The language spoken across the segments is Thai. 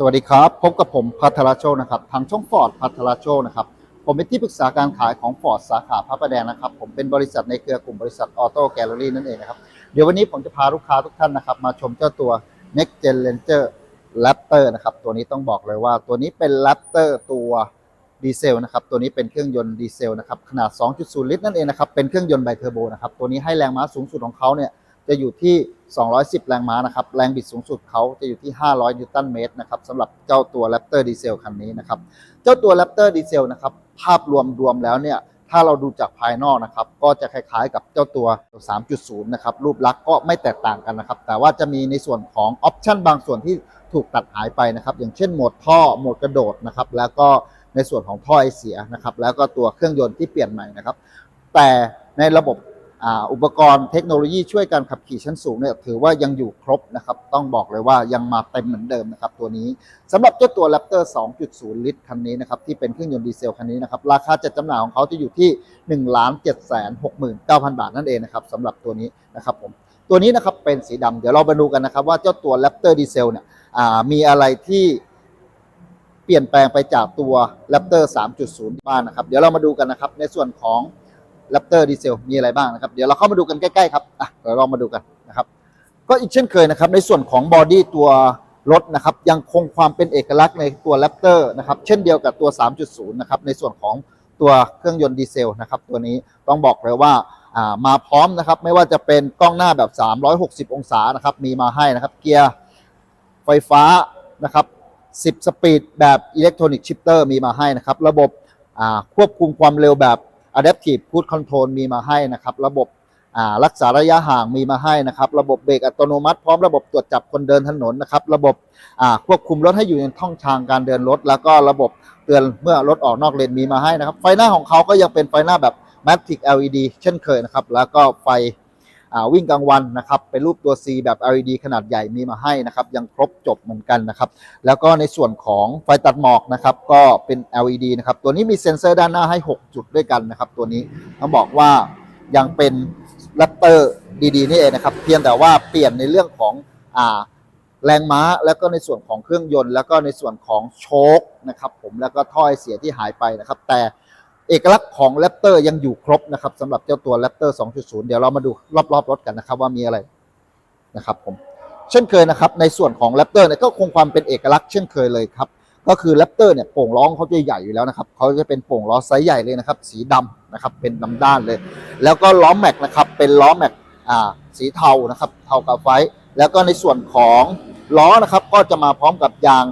สวัสดีครับ พบกับผมพัทรโชคนะครับทางช่องฟอร์ดพัทรโชคนะครับ ผมเป็นที่ปรึกษาการขายของฟอร์ดสาขาพระประแดงนะครับ ผมเป็นบริษัทในเครือกลุ่มบริษัทออโต้แกลเลอรี่นั่นเองนะครับ เดี๋ยววันนี้ผมจะพาลูกค้าทุกท่านนะครับ มาชมเจ้าตัว Next Gen Ranger Raptor นะครับ ตัวนี้ต้องบอกเลยว่าตัวนี้เป็น Raptor ตัวดีเซลนะครับ ตัวนี้เป็นเครื่องยนต์ดีเซลนะครับ ขนาด 2.0 ลิตรนั่นเองนะครับ เป็นเครื่องยนต์ไบเทอร์โบนะครับ ตัวนี้ให้แรงม้าสูงสุดของเขาเนี่ยจะอยู่ที่ 210 แรงม้านะครับ แรงบิดสูงสุดเขาจะอยู่ที่ 500 นิวตันเมตรนะครับสำหรับเจ้าตัว Raptor Diesel คันนี้นะครับ เจ้าตัว Raptor Diesel นะครับ ภาพรวมรวมแล้วเนี่ย ถ้าเราดูจากภายนอกนะครับ ก็จะคล้ายๆกับเจ้าตัว 3.0 นะครับ รูปลักษณ์ก็ไม่แตกต่างกันนะครับ แต่ว่าจะมีในส่วนของออปชันบางส่วนที่ถูกตัดหายไปนะครับ อย่างเช่นโหมดท่อ โหมดกระโดดนะครับ แล้วก็ในส่วนของท่อไอเสียนะครับ แล้วก็ตัวเครื่องยนต์ที่เปลี่ยนใหม่นะครับ แต่ในระบบ อุปกรณ์เทคโนโลยีช่วยการขับขี่ชั้นสูงเนี่ยถือว่ายังอยู่ครบนะครับ ต้องบอกเลยว่ายังมาเต็มเหมือนเดิมนะครับตัวนี้สำหรับเจ้าตัว Raptor 2.0 ลิตรคันนี้นะครับที่เป็นเครื่องยนต์ดีเซลคันนี้นะครับราคาจัดจำหน่ายของเขาจะอยู่ที่ 1 7 6 9 0 0 0 บาทนั่นเองนะครับสำหรับตัวนี้นะครับผมตัวนี้นะครับเป็นสีดำเดี๋ยวเรามาดูกันนะครับว่าเจ้าตัว Raptor ดีเซลเนี่ยมีอะไรที่เปลี่ยนแปลงไปจากตัว Raptor 3.0 บ้างนะครับ เดี๋ยวเรามาดูกันนะครับในส่วนของ แรปเตอร์ดีเซลมีอะไรบ้างนะครับ เดี๋ยวเราเข้ามาดูกันใกล้ๆครับอะเดี๋ยวเรามาดูกันนะครับ ก็อีกเช่นเคยนะครับ ในส่วนของบอดี้ตัวรถนะครับ ยังคงความเป็นเอกลักษณ์ในตัวแรปเตอร์นะครับ เช่นเดียวกับตัว 3.0 นะครับ ในส่วนของตัวเครื่องยนต์ดีเซลนะครับ ตัวนี้ต้องบอกเลยว่าามาพร้อมนะครับ ไม่ว่าจะเป็นกล้องหน้าแบบ 360 องศานะครับ มีมาให้นะครับ เกียร์ไฟฟ้านะครับ 10 สปีดแบบอิเล็กทรอนิกส์ชิปเตอร์มีมาให้นะครับ ระบบควบคุมความเร็วแบบ Adaptive Cruise Control มีมาให้นะครับ ระบบรักษาระยะห่างมีมาให้นะครับ ระบบเบรกอัตโนมัติพร้อมระบบตรวจจับคนเดินถนนนะครับ ระบบควบคุมรถให้อยู่ในท่องทางการเดินรถ แล้วก็ระบบเตือนเมื่อรถออกนอกเลนมีมาให้นะครับ ไฟหน้าของเขาก็ยังเป็นไฟหน้าแบบ Matic LED เช่นเคยนะครับ แล้วก็ไฟ วิ่งกลางวันนะครับเป็นรูปตัว C แบบ LED ขนาดใหญ่มีมาให้นะครับยังครบจบเหมือนกันนะครับแล้วก็ในส่วนของไฟตัดหมอกนะครับก็เป็น LED นะครับตัวนี้มีเซ็นเซอร์ด้านหน้าให้ 6 จุดด้วยกันนะครับตัวนี้ต้องบอกว่ายังเป็นแรปเตอร์ดีๆนี่เองนะครับเพียงแต่ว่าเปลี่ยนในเรื่องของอ่าแรงม้าแล้วก็ในส่วนของเครื่องยนต์ แล้วก็ในส่วนของโชคนะครับผมแล้วก็ท่อไอเสียที่หายไปนะครับ แต่ เอกลักษณ์ของแรปเตอร์ยังอยู่ครบนะครับสำหรับเจ้าตัวแรปเตอร์2.0 เดี๋ยวเรามาดูรอบๆรถกันนะครับว่ามีอะไรนะครับผมเช่นเคยนะครับ ในส่วนของแรปเตอร์เนี่ยก็คงความเป็นเอกลักษณ์เช่นเคยเลยครับ ก็คือแรปเตอร์เนี่ยโป่งล้อเขาจะใหญ่อยู่แล้วนะครับเขาจะเป็นโป่งล้อไซส์ใหญ่เลยนะครับ สีดำนะครับเป็นดำด้านเลย แล้วก็ล้อแม็กนะครับเป็นล้อแม็กอ่าสีเทานะครับเทากาไฟแล้วก็ในส่วนของล้อนะครับก็จะมาพร้อมกับยาง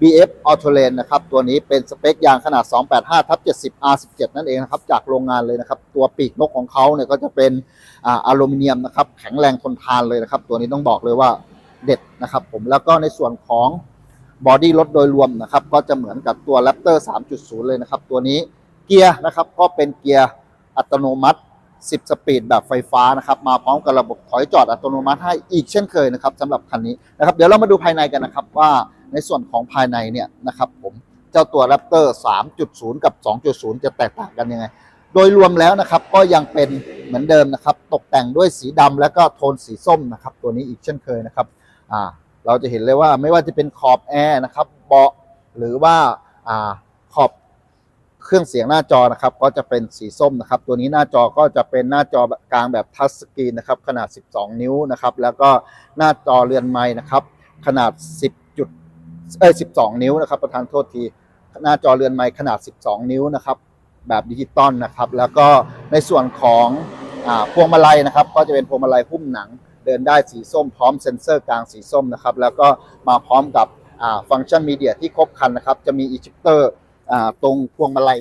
BF Auto Lane นะครับ ตัวนี้เป็นสเปคยางขนาด 285ทับ70 R17 นั่นเองนะครับ จากโรงงานเลยนะครับ ตัวปีกนกของเขาเนี่ยก็จะเป็นอ่าอลูมิเนียมนะครับ แข็งแรงทนทานเลยนะครับ ตัวนี้ต้องบอกเลยว่าเด็ดนะครับผม แล้วก็ในส่วนของบอดี้รถโดยรวมนะครับ ก็จะเหมือนกับตัว Raptor 3.0 เลยนะครับ ตัวนี้เกียร์นะครับ ก็เป็นเกียร์อัตโนมัติ 10 สปีดแบบไฟฟ้านะครับ มาพร้อมกับระบบถอยจอดอัตโนมัติให้อีกเช่นเคยนะครับสำหรับคันนี้นะครับ เดี๋ยวเรามาดูภายในกันนะครับว่า ในส่วนของภายในเนี่ยนะครับผมเจ้าตัว Raptor 3.0 กับ 2.0 จะแตกต่างกันยังไง โดยรวมแล้วนะครับก็ยังเป็นเหมือนเดิมนะครับ ตกแต่งด้วยสีดำแล้วก็โทนสีส้มนะครับ ตัวนี้อีกเช่นเคยนะครับอ่าเราจะเห็นเลยว่าไม่ว่าจะเป็นขอบแอร์นะครับเบาะหรือว่าอ่าขอบเครื่องเสียงหน้าจอนะครับ ก็จะเป็นสีส้มนะครับ ตัวนี้หน้าจอก็จะเป็นหน้าจอกลางแบบทัชสกรีนนะครับ ขนาด 12 นิ้วนะครับ แล้วก็หน้าจอเรือนไม้นะครับ ขนาด 10 เอ้ย12 นิ้วนะครับ ประธานโทษที หน้าจอเรือนไม้ขนาด 12 นิ้วนะครับ แบบดิจิตอลนะครับ แล้วก็ในส่วนของอาพวงมาลัยนะครับ ก็จะเป็นพวงมาลัยหุ้มหนัง เดินได้สีส้มพร้อมเซ็นเซอร์กลางสีส้มนะครับ แล้วก็มาพร้อมกับอ่าฟังก์ชันมีเดียที่ครบครันนะครับ จะมีอีจิปเตอร์ตรงพวงมาลัย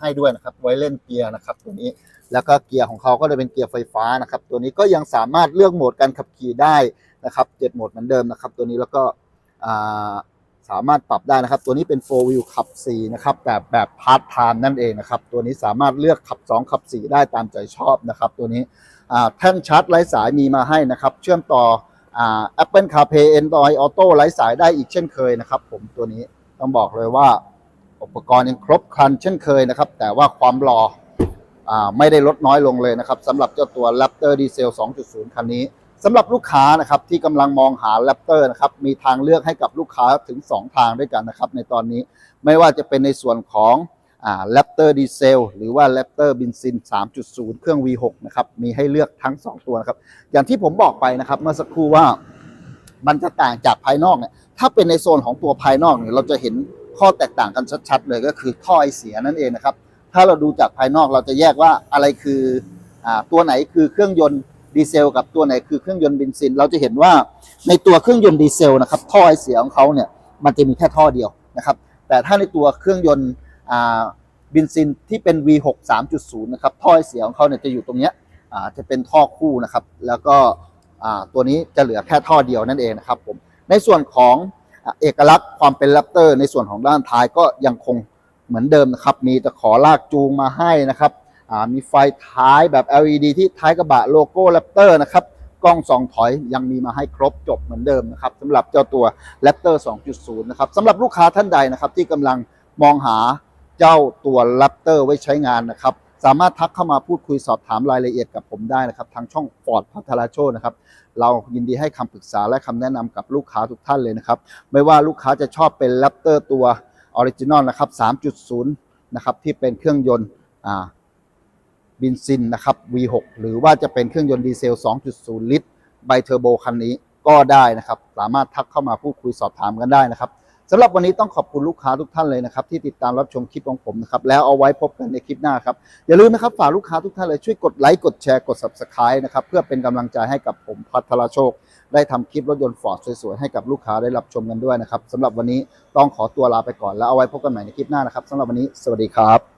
ให้ด้วยนะครับ ไว้เล่นเกียร์นะครับตัวนี้ แล้วก็เกียร์ของเขาก็จะเป็นเกียร์ไฟฟ้านะครับ ตัวนี้ก็ยังสามารถเลือกโหมดการขับขี่ได้นะครับเจ็ดโหมดเหมือนเดิมนะครับ ตัวนี้แล้วก็อ่า สามารถปรับได้นะครับ ตัวนี้เป็น 4 wheel ขับ 4 นะครับ แบบแบบพาร์ทไทม์นั่นเองนะครับ ตัวนี้สามารถเลือกขับ 2 ขับ 4 ได้ตามใจชอบนะครับ ตัวนี้แท่นชาร์จไร้สายมีมาให้นะครับ เชื่อมต่ออ Apple CarPlay Android Auto ไร้สายได้อีกเช่นเคยนะครับ ผมตัวนี้ต้องบอกเลยว่า อุปกรณ์ยังครบครันเช่นเคยนะครับ แต่ว่าความหล่ออไม่ได้ลดน้อยลงเลยนะครับสำหรับเจ้าตัว Raptor Diesel 2.0 คันนี้ สำหรับลูกค้านะครับที่กำลังมองหาแรปเตอร์นะครับมีทางเลือกให้กับลูกค้าถึง 2 ทางด้วยกันนะครับในตอนนี้ไม่ว่าจะเป็นในส่วนของแรปเตอร์ดีเซลหรือว่าแรปเตอร์บินซิน 3.0 เครื่อง V6 นะครับมีให้เลือกทั้ง 2 ตัวนะครับอย่างที่ผมบอกไปนะครับเมื่อสักครู่ว่ามันจะต่างจากภายนอกเนี่ยถ้าเป็นในโซนของตัวภายนอกเนี่ยเราจะเห็นข้อแตกต่างกันชัดๆ เลยก็คือท่อไอเสียนั่นเองนะครับถ้าเราดูจากภายนอกเราจะแยกว่าอะไรคืออตัวไหนคือเครื่องยนต์ ดีเซลกับตัวไหนคือเครื่องยนต์เบนซิน เราจะเห็นว่าในตัวเครื่องยนต์ดีเซลนะครับท่อไอเสียของเขาเนี่ยมันจะมีแค่ท่อเดียวนะครับ แต่ถ้าในตัวเครื่องยนต์อ่าเบนซินที่เป็น V6 3.0 นะครับท่อไอเสียของเขาเนี่ยจะอยู่ตรงเนี้ยอ่าจะเป็นท่อคู่นะครับ แล้วก็อ่าตัวนี้จะเหลือแค่ท่อเดียวนั่นเองนะครับผมในส่วนของอเอกลักษณ์ความเป็นแรปเตอร์ในส่วนของด้านท้ายก็ยังคงเหมือนเดิมนะครับ มีตะขอลากจูงมาให้นะครับ มีไฟท้ายแบบ LED ที่ท้ายกระบะโลโก้แรปเตอร์นะครับกล้องสองถอยยังมีมาให้ครบจบเหมือนเดิมนะครับสำหรับเจ้าตัว Raptor 2.0 นะครับสำหรับลูกค้าท่านใดนะครับ ที่กำลังมองหาเจ้าตัว Raptor ไว้ใช้งานนะครับ สามารถทักเข้ามาพูดคุยสอบถามรายละเอียดกับผมได้นะครับ ทางช่อง Ford พัทราโชนะครับ เรายินดีให้คำปรึกษาและคำแนะนำกับลูกค้าทุกท่านเลยนะครับ ไม่ว่าลูกค้าจะชอบเป็น Raptor ตัวออริจินอลนะครับ 3.0 นะครับที่เป็นเครื่องยนต์อ่า บินซินนะครับ V6 หรือว่าจะเป็นเครื่องยนต์ดีเซล 2.0 ลิตร ไบเทอร์โบคันนี้ก็ได้นะครับ สามารถทักเข้ามาพูดคุยสอบถามกันได้นะครับสำหรับวันนี้ต้องขอบคุณลูกค้าทุกท่านเลยนะครับ ที่ติดตามรับชมคลิปของผมนะครับ แล้วเอาไว้พบกันในคลิปหน้าครับ อย่าลืมนะครับ ฝากลูกค้าทุกท่านเลยช่วยกดไลค์กดแชร์กด subscribe นะครับ เพื่อเป็นกำลังใจให้กับผมพัทรโชค ได้ทำคลิปรถยนต์ฟอร์ดสวยๆ ให้กับลูกค้าได้รับชมกันด้วยนะครับสำหรับวันนี้ต้องขอตัวลาไปก่อนแล้วเอาไว้พบกันใหม่ในคลิปหน้านะครับสำหรับวันนี้ สวัสดีครับ